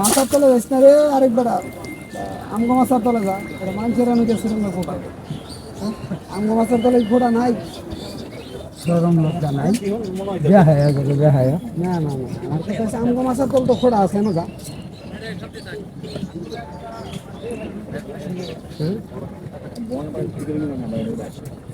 মাথার তলে যাস না রে আরেকবার আমগো মাথার তলে যা এটা মানুষের আমি গেছে ফোটা আমগো মাথার তলে ফোটা নাই। সরম লজ্জা নাই। বেহায়া গেলে বেহায়া না না না আমার কাছে আমগো তল তো আছে না যা।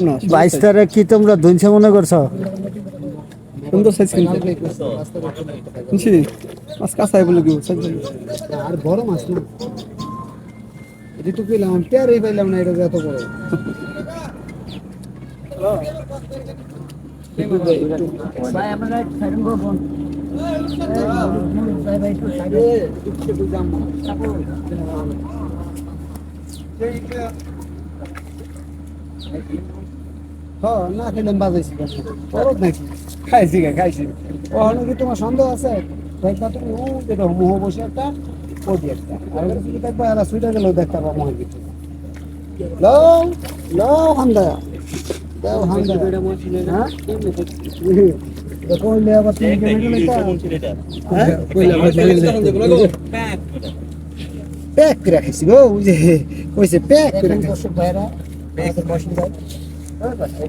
না সাইজ কি তোমরা ধুনছে মনে করছ? সুন্দর সাইজ কিনছে শুনছি। মাছ কাঁচাই বলে কেউ আর বড় মাছ না? এটা তো পেলাম পেয়ারই পাইলাম না এটা এত বড় ভাই আমরা সাইড করব ভাই ভাই একটু সাইডে একটু যাম হ্যাঁ না খেলাম বাজাইছি করত নাকি? খাইছি গে খাইছি। ওখানে কি তোমার সন্দেহ আছে? দেখবা তুমি ও যেটা মোহ বসে একটা ও একটা। আর যদি দেখবা এরা সুইটা গেলেও দেখতে পাবো মনে কিছু লও লও হান্দা দাও হান্দা হ্যাঁ? কইলে আবার তুমি কেন গেলে হ্যাঁ? কইলে আবার প্যাক করে রাখিছি গো ওই যে কইছে প্যাক করে Belki başında. Evet, başka